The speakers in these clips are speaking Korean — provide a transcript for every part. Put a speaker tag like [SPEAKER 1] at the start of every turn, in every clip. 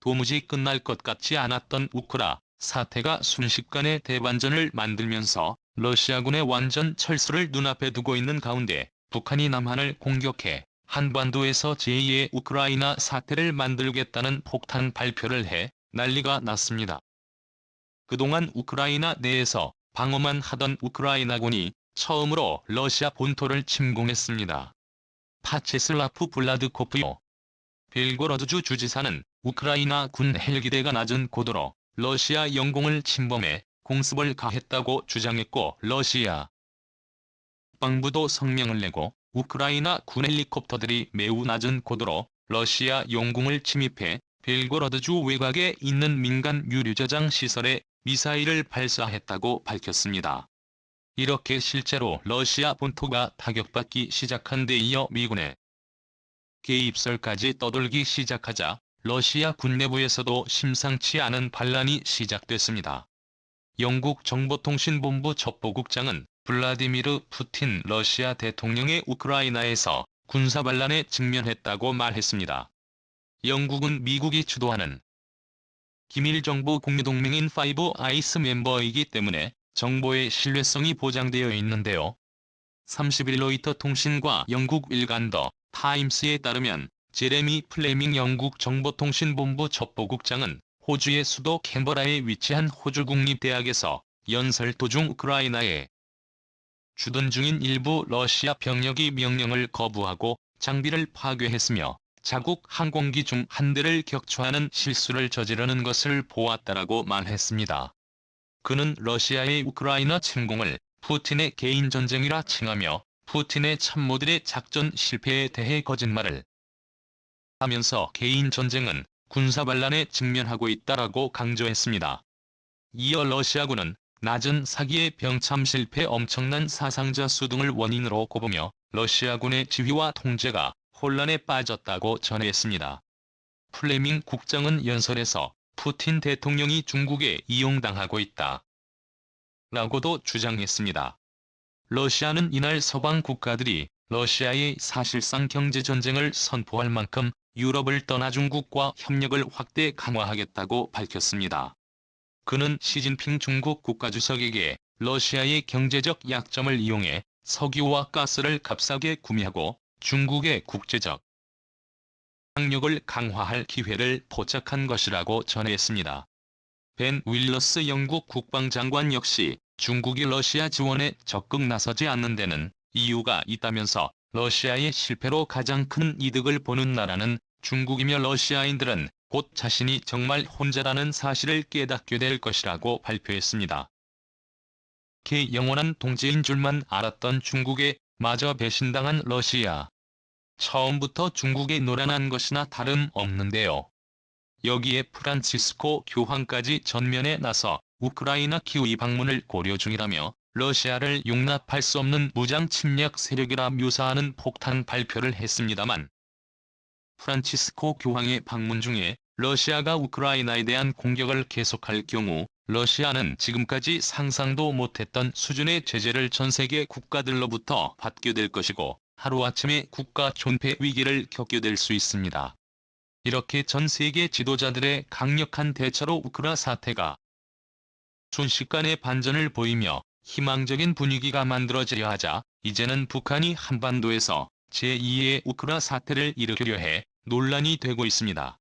[SPEAKER 1] 도무지 끝날 것 같지 않았던 우크라 사태가 순식간에 대반전을 만들면서 러시아군의 완전 철수를 눈앞에 두고 있는 가운데 북한이 남한을 공격해 한반도에서 제2의 우크라이나 사태를 만들겠다는 폭탄 발표를 해 난리가 났습니다. 그동안 우크라이나 내에서 방어만 하던 우크라이나군이 처음으로 러시아 본토를 침공했습니다. 파체슬라프 블라드코프요. 벨고로드주 주지사는 우크라이나 군 헬기대가 낮은 고도로 러시아 영공을 침범해 공습을 가했다고 주장했고 러시아 국방부도 성명을 내고 우크라이나 군 헬리콥터들이 매우 낮은 고도로 러시아 영공을 침입해 벨고로드주 외곽에 있는 민간 유류 저장 시설에 미사일을 발사했다고 밝혔습니다. 이렇게 실제로 러시아 본토가 타격받기 시작한 데 이어 미군의 개입설까지 떠돌기 시작하자 러시아 군 내부에서도 심상치 않은 반란이 시작됐습니다. 영국 정보통신본부 첩보국장은 블라디미르 푸틴 러시아 대통령의 우크라이나에서 군사 반란에 직면했다고 말했습니다. 영국은 미국이 주도하는 기밀 정보 공유동맹인 파이브 아이스 멤버이기 때문에 정보의 신뢰성이 보장되어 있는데요. 30일 로이터 통신과 영국 일간 더 타임스에 따르면 제레미 플레밍 영국 정보통신본부 첩보국장은 호주의 수도 캔버라에 위치한 호주 국립대학에서 연설 도중 우크라이나에 주둔 중인 일부 러시아 병력이 명령을 거부하고 장비를 파괴했으며 자국 항공기 중 한 대를 격추하는 실수를 저지르는 것을 보았다라고 말했습니다. 그는 러시아의 우크라이나 침공을 푸틴의 개인 전쟁이라 칭하며 푸틴의 참모들의 작전 실패에 대해 거짓말을 하면서 개인 전쟁은 군사 반란에 직면하고 있다라고 강조했습니다. 이어 러시아군은 낮은 사기의 병참 실패 엄청난 사상자 수 등을 원인으로 꼽으며 러시아군의 지휘와 통제가 혼란에 빠졌다고 전했습니다. 플레밍 국장은 연설에서 푸틴 대통령이 중국에 이용당하고 있다. 라고도 주장했습니다. 러시아는 이날 서방 국가들이 러시아의 사실상 경제전쟁을 선포할 만큼 유럽을 떠나 중국과 협력을 확대 강화하겠다고 밝혔습니다. 그는 시진핑 중국 국가주석에게 러시아의 경제적 약점을 이용해 석유와 가스를 값싸게 구매하고 중국의 국제적 장력을 강화할 기회를 포착한 것이라고 전했습니다. 벤 윌러스 영국 국방장관 역시 중국이 러시아 지원에 적극 나서지 않는 데는 이유가 있다면서 러시아의 실패로 가장 큰 이득을 보는 나라는 중국이며 러시아인들은 곧 자신이 정말 혼자라는 사실을 깨닫게 될 것이라고 발표했습니다. 그 영원한 동지인 줄만 알았던 중국에 마저 배신당한 러시아. 처음부터 중국에 노란한 것이나 다름없는데요. 여기에 프란치스코 교황까지 전면에 나서 우크라이나 키우이 방문을 고려 중이라며 러시아를 용납할 수 없는 무장 침략 세력이라 묘사하는 폭탄 발표를 했습니다만 프란치스코 교황의 방문 중에 러시아가 우크라이나에 대한 공격을 계속할 경우 러시아는 지금까지 상상도 못했던 수준의 제재를 전 세계 국가들로부터 받게 될 것이고 하루아침에 국가 존폐 위기를 겪게 될 수 있습니다. 이렇게 전 세계 지도자들의 강력한 대처로 우크라 사태가 순식간에 반전을 보이며 희망적인 분위기가 만들어지려 하자 이제는 북한이 한반도에서 제2의 우크라 사태를 일으키려 해 논란이 되고 있습니다.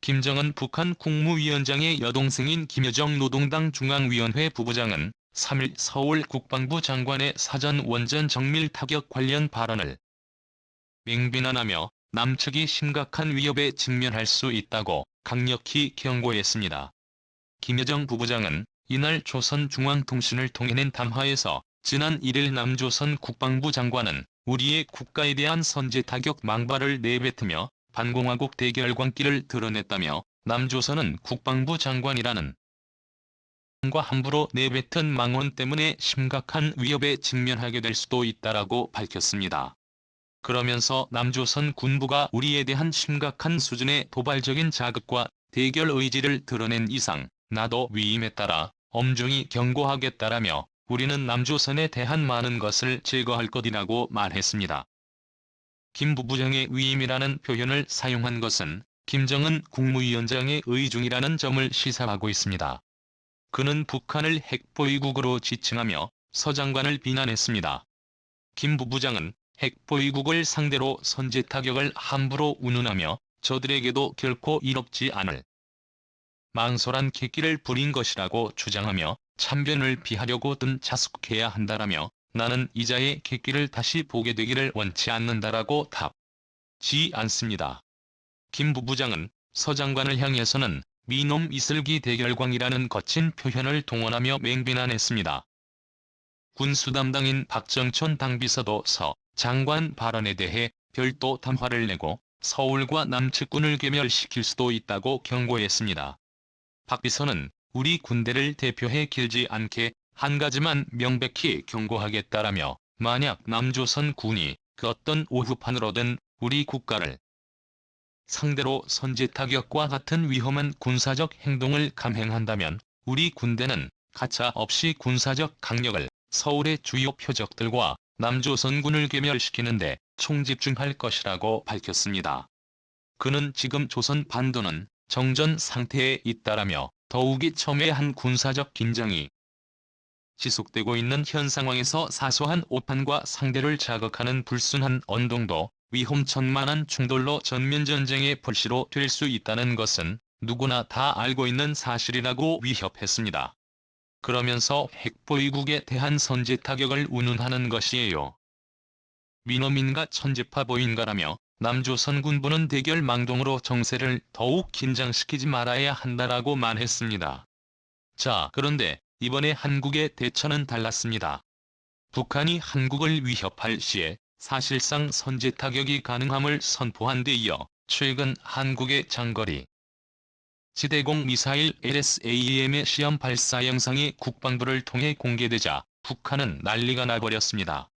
[SPEAKER 1] 김정은 북한 국무위원장의 여동생인 김여정 노동당 중앙위원회 부부장은 3일 서울 국방부 장관의 사전 원전 정밀 타격 관련 발언을 맹비난하며 남측이 심각한 위협에 직면할 수 있다고 강력히 경고했습니다. 김여정 부부장은 이날 조선중앙통신을 통해 낸 담화에서 지난 1일 남조선 국방부 장관은 우리의 국가에 대한 선제 타격 망발을 내뱉으며 반공화국 대결관기를 드러냈다며 남조선은 국방부 장관이라는 과 함부로 내뱉은 망언 때문에 심각한 위협에 직면하게 될 수도 있다라고 밝혔습니다. 그러면서 남조선 군부가 우리에 대한 심각한 수준의 도발적인 자극과 대결 의지를 드러낸 이상 나도 위임에 따라 엄중히 경고하겠다라며 우리는 남조선에 대한 많은 것을 제거할 것이라고 말했습니다. 김 부부장의 위임이라는 표현을 사용한 것은 김정은 국무위원장의 의중이라는 점을 시사하고 있습니다. 그는 북한을 핵보위국으로 지칭하며 서 장관을 비난했습니다. 김 부부장은 핵보위국을 상대로 선제 타격을 함부로 운운하며 저들에게도 결코 이롭지 않을 망설한 객기를 부린 것이라고 주장하며 참변을 피하려고 든 자숙해야 한다라며 나는 이자의 객기를 다시 보게 되기를 원치 않는다라고 답지 않습니다. 김 부부장은 서 장관을 향해서는 미놈 이슬기 대결광이라는 거친 표현을 동원하며 맹비난했습니다. 군수 담당인 박정천 당비서도 서 장관 발언에 대해 별도 담화를 내고 서울과 남측군을 괴멸시킬 수도 있다고 경고했습니다. 박 비서는 우리 군대를 대표해 길지 않게 한 가지만 명백히 경고하겠다라며 만약 남조선 군이 그 어떤 오후판으로든 우리 국가를 상대로 선제 타격과 같은 위험한 군사적 행동을 감행한다면 우리 군대는 가차 없이 군사적 강력을 서울의 주요 표적들과 남조선군을 괴멸시키는데 총집중할 것이라고 밝혔습니다. 그는 지금 조선 반도는 정전 상태에 있다라며 더욱이 첨예한 군사적 긴장이 지속되고 있는 현 상황에서 사소한 오판과 상대를 자극하는 불순한 언동도 위험천만한 충돌로 전면전쟁의 벌시로 될 수 있다는 것은 누구나 다 알고 있는 사실이라고 위협했습니다. 그러면서 핵보위국에 대한 선제 타격을 운운하는 것이에요. 민어민가 천지파보인가라며 남조선 군부는 대결 망동으로 정세를 더욱 긴장시키지 말아야 한다라고 말했습니다. 자, 그런데 이번에 한국의 대처는 달랐습니다. 북한이 한국을 위협할 시에 사실상 선제 타격이 가능함을 선포한 데 이어 최근 한국의 장거리 지대공 미사일 LSAM의 시험 발사 영상이 국방부를 통해 공개되자 북한은 난리가 나버렸습니다.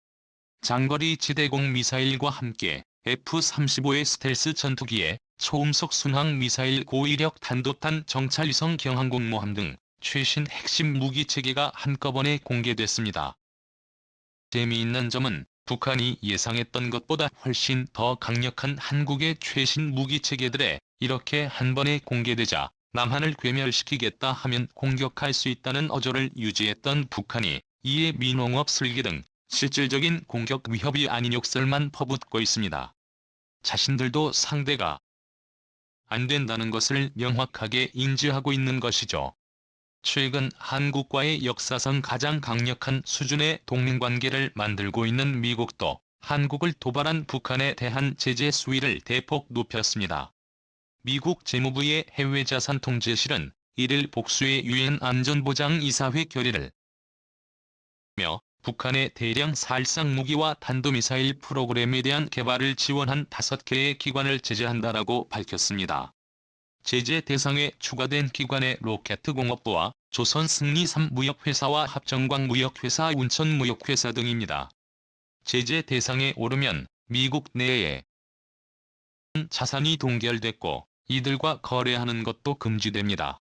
[SPEAKER 1] 장거리 지대공 미사일과 함께 F-35의 스텔스 전투기에 초음속 순항 미사일 고위력 단도탄 정찰위성 경항공모함 등 최신 핵심 무기 체계가 한꺼번에 공개됐습니다. 재미있는 점은 북한이 예상했던 것보다 훨씬 더 강력한 한국의 최신 무기 체계들에 이렇게 한 번에 공개되자 남한을 괴멸시키겠다 하면 공격할 수 있다는 어조를 유지했던 북한이 이에 민홍업 슬기 등 실질적인 공격 위협이 아닌 욕설만 퍼붓고 있습니다. 자신들도 상대가 안 된다는 것을 명확하게 인지하고 있는 것이죠. 최근 한국과의 역사상 가장 강력한 수준의 동맹관계를 만들고 있는 미국도 한국을 도발한 북한에 대한 제재 수위를 대폭 높였습니다. 미국 재무부의 해외자산 통제실은 1일 복수의 유엔 안전보장 이사회 결의를 며 북한의 대량 살상 무기와 탄도미사일 프로그램에 대한 개발을 지원한 5개의 기관을 제재한다라고 밝혔습니다. 제재 대상에 추가된 기관의 로켓공업부와 조선 승리 3무역회사와 합정광 무역회사 운천 무역회사 등입니다. 제재 대상에 오르면 미국 내에 자산이 동결됐고 이들과 거래하는 것도 금지됩니다.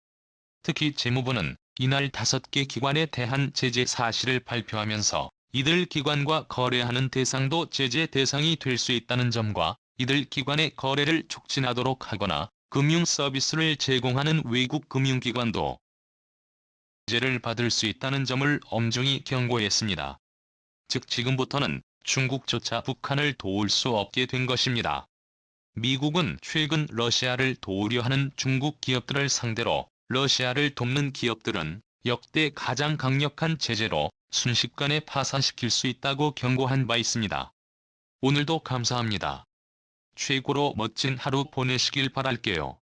[SPEAKER 1] 특히 재무부는 이날 5개 기관에 대한 제재 사실을 발표하면서 이들 기관과 거래하는 대상도 제재 대상이 될 수 있다는 점과 이들 기관의 거래를 촉진하도록 하거나 금융 서비스를 제공하는 외국 금융기관도 제재를 받을 수 있다는 점을 엄중히 경고했습니다. 즉 지금부터는 중국조차 북한을 도울 수 없게 된 것입니다. 미국은 최근 러시아를 도우려 하는 중국 기업들을 상대로 러시아를 돕는 기업들은 역대 가장 강력한 제재로 순식간에 파산시킬 수 있다고 경고한 바 있습니다. 오늘도 감사합니다. 최고로 멋진 하루 보내시길 바랄게요.